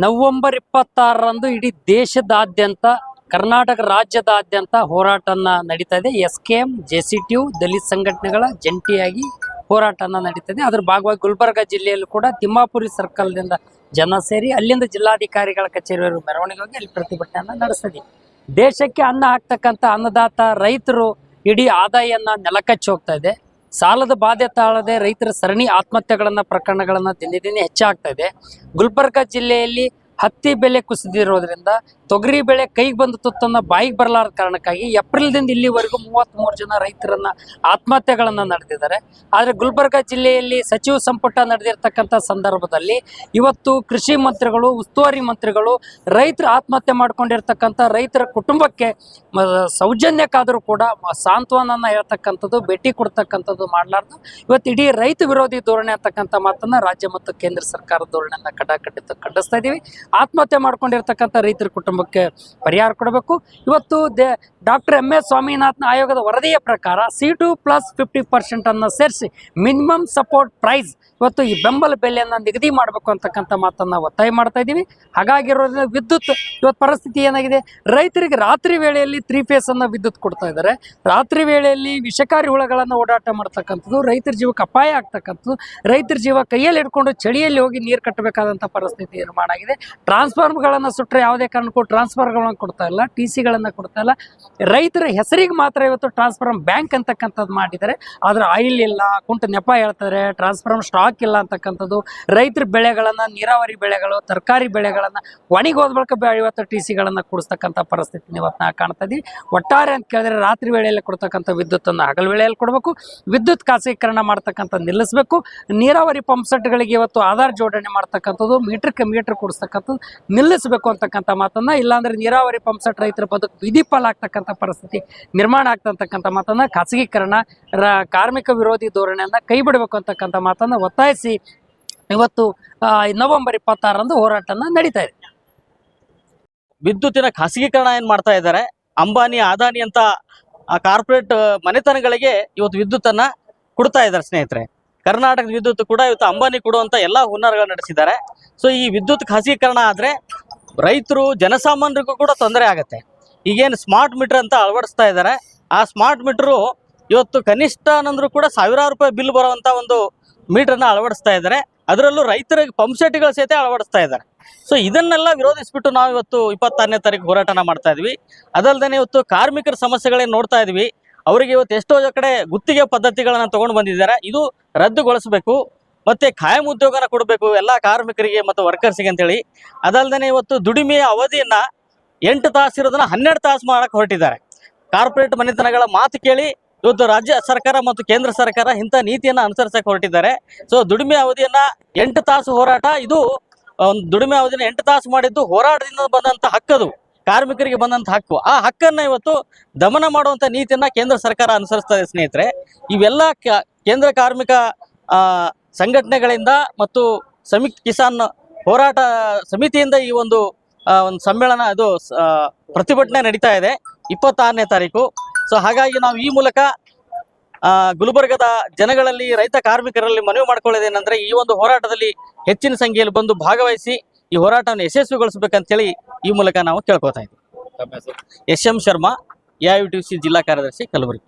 November ಇಪ್ಪತ್ತಾರರಂದು ಇಡೀ ದೇಶದಾದ್ಯಂತ, ಕರ್ನಾಟಕ ರಾಜ್ಯದಾದ್ಯಂತ ಹೋರಾಟನ ನಡೀತಾ ಇದೆ. S K M J C T U ದಲಿತ ಸಂಘಟನೆಗಳ ಜಂಟಿಯಾಗಿ ಹೋರಾಟನ ನಡೀತದೆ ಅದ್ರ ಭಾಗವಾಗಿ ಗುಲ್ಬರ್ಗ ಜಿಲ್ಲೆಯಲ್ಲೂ ಕೂಡ ತಿಮ್ಮಾಪುರಿ ಸರ್ಕಲ್ದಿಂದ ಜನ ಸೇರಿ ಅಲ್ಲಿಂದ ಜಿಲ್ಲಾಧಿಕಾರಿಗಳ ಕಚೇರಿಯವರು ಮೆರವಣಿಗೆ ಅಲ್ಲಿ ಪ್ರತಿಭಟನೆಯನ್ನ ನಡೆಸ್ತದೆ ದೇಶಕ್ಕೆ ಅನ್ನ ಹಾಕ್ತಕ್ಕಂಥ ಅನ್ನದಾತ ರೈತರು ಇಡೀ ಆದಾಯನ ನೆಲಕಚ್ಚಿ ಹೋಗ್ತಾ ಇದೆ. ಸಾಲದ ಬಾಧೆ ತಾಳದೆ ರೈತರ ಸರಣಿ ಆತ್ಮಹತ್ಯೆಗಳನ್ನ ಪ್ರಕರಣಗಳನ್ನ ದಿನೇ ದಿನೇ ಹೆಚ್ಚಾಗ್ತಾ ಇದೆ. ಗುಲ್ಬರ್ಗ ಜಿಲ್ಲೆಯಲ್ಲಿ ಹತ್ತಿ ಬೆಲೆ ಕುಸಿದಿರೋದ್ರಿಂದ ತೊಗರಿ ಬೆಳೆ ಕೈಗೆ ಬಂದ ತುತ್ತನ್ನ ಬಾಯಿಗೆ ಬರಲಾರದ ಕಾರಣಕ್ಕಾಗಿ ಏಪ್ರಿಲ್ದಿಂದ ಇಲ್ಲಿವರೆಗೂ ಮೂವತ್ತ್ಮೂರು ಜನ ರೈತರನ್ನ ಆತ್ಮಹತ್ಯೆಗಳನ್ನ ನಡೆದಿದ್ದಾರೆ. ಆದರೆ ಗುಲ್ಬರ್ಗ ಜಿಲ್ಲೆಯಲ್ಲಿ ಸಚಿವ ಸಂಪುಟ ನಡೆದಿರ್ತಕ್ಕಂಥ ಸಂದರ್ಭದಲ್ಲಿ ಇವತ್ತು ಕೃಷಿ ಮಂತ್ರಿಗಳು, ಉಸ್ತುವಾರಿ ಮಂತ್ರಿಗಳು, ರೈತರು ಆತ್ಮಹತ್ಯೆ ಮಾಡ್ಕೊಂಡಿರ್ತಕ್ಕಂಥ ರೈತರ ಕುಟುಂಬಕ್ಕೆ ಸೌಜನ್ಯಕ್ಕಾದರೂ ಕೂಡ ಮ- ಸಾಂತ್ವನನ ಹೇಳ್ತಕ್ಕಂಥದ್ದು, ಭೇಟಿ ಕೊಡ್ತಕ್ಕಂಥದ್ದು ಮಾಡಲಾರ್ದು. ಇವತ್ತು ಇಡೀ ರೈತ ವಿರೋಧಿ ಧೋರಣೆ ಅಂತಕ್ಕಂಥ ಮಾತನ್ನ ರಾಜ್ಯ ಮತ್ತು ಕೇಂದ್ರ ಸರ್ಕಾರದ ಧೋರಣೆಯನ್ನ ಕಡ್ಡಾಕಡ್ಡಿತ ಖಂಡಿಸ್ತಾ ಇದ್ದೀವಿ. ಆತ್ಮಹತ್ಯೆ ಮಾಡ್ಕೊಂಡಿರ್ತಕ್ಕಂಥ ರೈತರ ಕುಟುಂಬಕ್ಕೆ ಪರಿಹಾರ ಕೊಡಬೇಕು. ಇವತ್ತು ದೇ, ಡಾಕ್ಟರ್ ಎಂ ಎಸ್ ಸ್ವಾಮಿನಾಥನ್ ಆಯೋಗದ ವರದಿಯ ಪ್ರಕಾರ C two plus fifty percent ಅನ್ನು ಸೇರಿಸಿ ಮಿನಿಮಮ್ ಸಪೋರ್ಟ್ ಪ್ರೈಸ್ ಇವತ್ತು ಈ ಬೆಂಬಲ ಬೆಲೆಯನ್ನು ನಿಗದಿ ಮಾಡಬೇಕು ಅಂತಕ್ಕಂಥ ಮಾತನ್ನ ಒತ್ತಾಯ ಮಾಡ್ತಾ ಇದ್ದೀವಿ. ಹಾಗಾಗಿರೋದ್ರಿಂದ ವಿದ್ಯುತ್ ಇವತ್ತು ಪರಿಸ್ಥಿತಿ ಏನಾಗಿದೆ? ರೈತರಿಗೆ ರಾತ್ರಿ ವೇಳೆಯಲ್ಲಿ ತ್ರೀ ಫೇಸ್ ಅನ್ನ ವಿದ್ಯುತ್ ಕೊಡ್ತಾ ಇದ್ದಾರೆ. ರಾತ್ರಿ ವೇಳೆಯಲ್ಲಿ ವಿಷಕಾರಿ ಹುಳಗಳನ್ನು ಓಡಾಟ ಮಾಡ್ತಕ್ಕಂಥದ್ದು, ರೈತರ ಜೀವಕ್ಕೆ ಅಪಾಯ ಆಗ್ತಕ್ಕಂಥದ್ದು, ರೈತರ ಜೀವ ಕೈಯಲ್ಲಿ ಹಿಡ್ಕೊಂಡು ಚಳಿಯಲ್ಲಿ ಹೋಗಿ ನೀರು ಕಟ್ಟಬೇಕಾದಂಥ ಪರಿಸ್ಥಿತಿ ನಿರ್ಮಾಣ ಆಗಿದೆ. ಟ್ರಾನ್ಸ್ಫಾರ್ಮರ್ಗಳನ್ನು ಸುಟ್ಟರೆ ಯಾವುದೇ ಕಾರಣಕ್ಕೂ ಟ್ರಾನ್ಸ್ಫರ್ಗಳನ್ನು ಕೊಡ್ತಾ ಇಲ್ಲ, ಟಿ ಸಿಗಳನ್ನು ಕೊಡ್ತಾ ಇಲ್ಲ. ರೈತರ ಹೆಸರಿಗೆ ಮಾತ್ರ ಇವತ್ತು ಟ್ರಾನ್ಸ್ಫಾರ್ಮ್ ಬ್ಯಾಂಕ್ ಅಂತಕ್ಕಂಥದ್ದು ಮಾಡಿದ್ದಾರೆ. ಆದರೆ ಆಯಿಲ್ ಇಲ್ಲ, ಕುಂಟು ನೆಪ ಹೇಳ್ತಾರೆ ಟ್ರಾನ್ಸ್ಫಾರ್ಮ್ ಸ್ಟಾಕ್ ಇಲ್ಲ ಅಂತಕ್ಕಂಥದ್ದು. ರೈತರ ಬೆಳೆಗಳನ್ನು, ನೀರಾವರಿ ಬೆಳೆಗಳು, ತರಕಾರಿ ಬೆಳೆಗಳನ್ನು ಒಣಗಿ ಹೋದ ಬಳಿಕ ಇವತ್ತು ಟಿ ಸಿಗಳನ್ನು ಕೊಡಿಸ್ತಕ್ಕಂಥ ಪರಿಸ್ಥಿತಿ ಇವತ್ತು ನಾವು ಕಾಣ್ತಾ ಇದ್ದೀವಿ ಒಟ್ಟಾರೆ ಅಂತ ಕೇಳಿದ್ರೆ ರಾತ್ರಿ ವೇಳೆಯಲ್ಲಿ ಕೊಡ್ತಕ್ಕಂಥ ವಿದ್ಯುತ್ತನ್ನು ಹಗಲು ವೇಳೆಯಲ್ಲಿ ಕೊಡಬೇಕು. ವಿದ್ಯುತ್ ಖಾಸಗೀಕರಣ ಮಾಡ್ತಕ್ಕಂಥ ನಿಲ್ಲಿಸಬೇಕು. ನೀರಾವರಿ ಪಂಪ್ ಸೆಟ್ಗಳಿಗೆ ಇವತ್ತು ಆಧಾರ್ ಜೋಡಣೆ ಮಾಡ್ತಕ್ಕಂಥದ್ದು. ಮೀಟರ್ಗೆ ಮೀಟರ್ ನಿಲ್ಲಿಸಬೇಕು ಅಂತಕ್ಕಂಥ ಮಾತನ್ನ, ಇಲ್ಲಾಂದ್ರೆ ನೀರಾವರಿ ಪಂಪ್ ಸೆಟ್ ರೈತರ ಬದುಕು ವಿಧಿಪಾಲ್ ಆಗ್ತಕ್ಕಂಥ ಪರಿಸ್ಥಿತಿ ನಿರ್ಮಾಣ ಆಗ್ತಕ್ಕಂಥ ಮಾತನ್ನ ಖಾಸಗೀಕರಣ, ರ, ಕಾರ್ಮಿಕ ವಿರೋಧಿ ಧೋರಣೆಯನ್ನ ಕೈ ಬಿಡಬೇಕು ಅಂತಕ್ಕಂಥ ಮಾತನ್ನ ಒತ್ತಾಯಿಸಿ ಇವತ್ತು ನವೆಂಬರ್ ಇಪ್ಪತ್ತಾರರಂದು ಹೋರಾಟನ ನಡೀತಾ ಇದೆ. ವಿದ್ಯುತ್ತಿನ ಖಾಸಗೀಕರಣ ಏನ್ ಮಾಡ್ತಾ ಇದ್ದಾರೆ? ಅಂಬಾನಿ, ಅದಾನಿ ಅಂತ ಕಾರ್ಪೊರೇಟ್ ಮನೆತನಗಳಿಗೆ ಇವತ್ತು ವಿದ್ಯುತ್ತನ್ನ ಕೊಡ್ತಾ ಇದ್ದಾರೆ ಸ್ನೇಹಿತರೆ. ಕರ್ನಾಟಕದ ವಿದ್ಯುತ್ ಕೂಡ ಇವತ್ತು ಅಂಬಾನಿ ಕೊಡುವಂತ ಎಲ್ಲಾ ಹುನ್ನಾರಗಳು ನಡೆಸಿದ್ದಾರೆ. ಸೊ ಈ ವಿದ್ಯುತ್ ಖಾಸಗೀಕರಣ ಆದ್ರೆ ರೈತರು, ಜನಸಾಮಾನ್ಯರಿಗೂ ಕೂಡ ತೊಂದರೆ ಆಗುತ್ತೆ. ಈಗೇನು ಸ್ಮಾರ್ಟ್ ಮೀಟರ್ ಅಂತ ಅಳವಡಿಸ್ತಾ ಇದ್ದಾರೆ. ಆ ಸ್ಮಾರ್ಟ್ ಮೀಟರು ಇವತ್ತು ಕನಿಷ್ಠ ಅನ್ನಂದ್ರೂ ಕೂಡ ಸಾವಿರಾರು ರೂಪಾಯಿ ಬಿಲ್ ಬರುವಂತ ಒಂದು ಮೀಟರ್ನ ಅಳವಡಿಸ್ತಾ ಇದ್ದಾರೆ. ಅದರಲ್ಲೂ ರೈತರಿಗೆ ಪಂಪ್ ಸೆಟ್ಗಳ ಸಹಿತ ಅಳವಡಿಸ್ತಾ ಇದ್ದಾರೆ. ಸೊ ಇದನ್ನೆಲ್ಲ ವಿರೋಧಿಸ್ಬಿಟ್ಟು ನಾವು ಇವತ್ತು ಇಪ್ಪತ್ತಾರನೇ ತಾರೀಕು ಹೋರಾಟನ ಮಾಡ್ತಾ ಇದ್ವಿ. ಅದಲ್ಲದೆ ಇವತ್ತು ಕಾರ್ಮಿಕರ ಸಮಸ್ಯೆಗಳೇನು ನೋಡ್ತಾ ಇದ್ವಿ. ಅವರಿಗೆ ಇವತ್ತು ಎಷ್ಟೋ ಕಡೆ ಗುತ್ತಿಗೆ ಪದ್ಧತಿಗಳನ್ನ ತಗೊಂಡು ಬಂದಿದ್ದಾರೆ. ಇದು ರದ್ದುಗೊಳಿಸಬೇಕು, ಮತ್ತೆ ಖಾಯಂ ಉದ್ಯೋಗನ ಕೊಡಬೇಕು ಎಲ್ಲ ಕಾರ್ಮಿಕರಿಗೆ ಮತ್ತು ಅಂತ ಅಂತೇಳಿ. ಅದಲ್ಲದೆ ಇವತ್ತು ದುಡಿಮೆಯ ಅವಧಿಯನ್ನ ಎಂಟು ತಾಸು ಇರೋದನ್ನ ಹನ್ನೆರಡು ತಾಸು ಮಾಡಕ್ಕೆ ಹೊರಟಿದ್ದಾರೆ. ಕಾರ್ಪೊರೇಟ್ ಮನೆತನಗಳ ಮಾತು ಕೇಳಿ ಇವತ್ತು ರಾಜ್ಯ ಸರ್ಕಾರ ಮತ್ತು ಕೇಂದ್ರ ಸರ್ಕಾರ ಇಂಥ ನೀತಿಯನ್ನ ಅನುಸರಿಸಕ್ಕೆ ಹೊರಟಿದ್ದಾರೆ. ಸೊ ದುಡಿಮೆ ಅವಧಿಯನ್ನ ಎಂಟು ತಾಸು ಹೋರಾಟ, ಇದು ಒಂದು ದುಡಿಮೆ ಅವಧಿನ ಎಂಟು ತಾಸು ಮಾಡಿದ್ದು ಹೋರಾಟದಿಂದ ಬಂದಂತ ಹಕ್ಕದು. ಕಾರ್ಮಿಕರಿಗೆ ಬಂದಂತ ಹಕ್ಕು. ಆ ಹಕ್ಕನ್ನ ಇವತ್ತು ದಮನ ಮಾಡುವಂತ ನೀತಿಯನ್ನ ಕೇಂದ್ರ ಸರ್ಕಾರ ಅನುಸರಿಸ್ತಾ ಇದೆ ಸ್ನೇಹಿತರೆ. ಇವೆಲ್ಲ ಕೇಂದ್ರ ಕಾರ್ಮಿಕ ಸಂಘಟನೆಗಳಿಂದ ಮತ್ತು ಸಮಿ ಕಿಸಾನ್ ಹೋರಾಟ ಸಮಿತಿಯಿಂದ ಈ ಒಂದು ಒಂದು ಸಮ್ಮೇಳನ ಅದು ಪ್ರತಿಭಟನೆ ನಡೀತಾ ಇದೆ ಇಪ್ಪತ್ತಾರನೇ ತಾರೀಕು. ಸೊ ಹಾಗಾಗಿ ನಾವು ಈ ಮೂಲಕ ಗುಲ್ಬರ್ಗದ ಜನಗಳಲ್ಲಿ, ರೈತ ಕಾರ್ಮಿಕರಲ್ಲಿ ಮನವಿ ಮಾಡ್ಕೊಳ್ಳೋದೇನೆಂದ್ರೆ ಈ ಒಂದು ಹೋರಾಟದಲ್ಲಿ ಹೆಚ್ಚಿನ ಸಂಖ್ಯೆಯಲ್ಲಿ ಬಂದು ಭಾಗವಹಿಸಿ ಈ ಹೋರಾಟವನ್ನು ಯಶಸ್ವಿಗೊಳಿಸಬೇಕಂತೇಳಿ ಈ ಮೂಲಕ ನಾವು ಕೇಳ್ಕೊತಾ ಇದ್ದೀವಿ S M Sharma A I T C ಜಿಲ್ಲಾ ಕಾರ್ಯದರ್ಶಿ ಕಲಬುರಗಿ.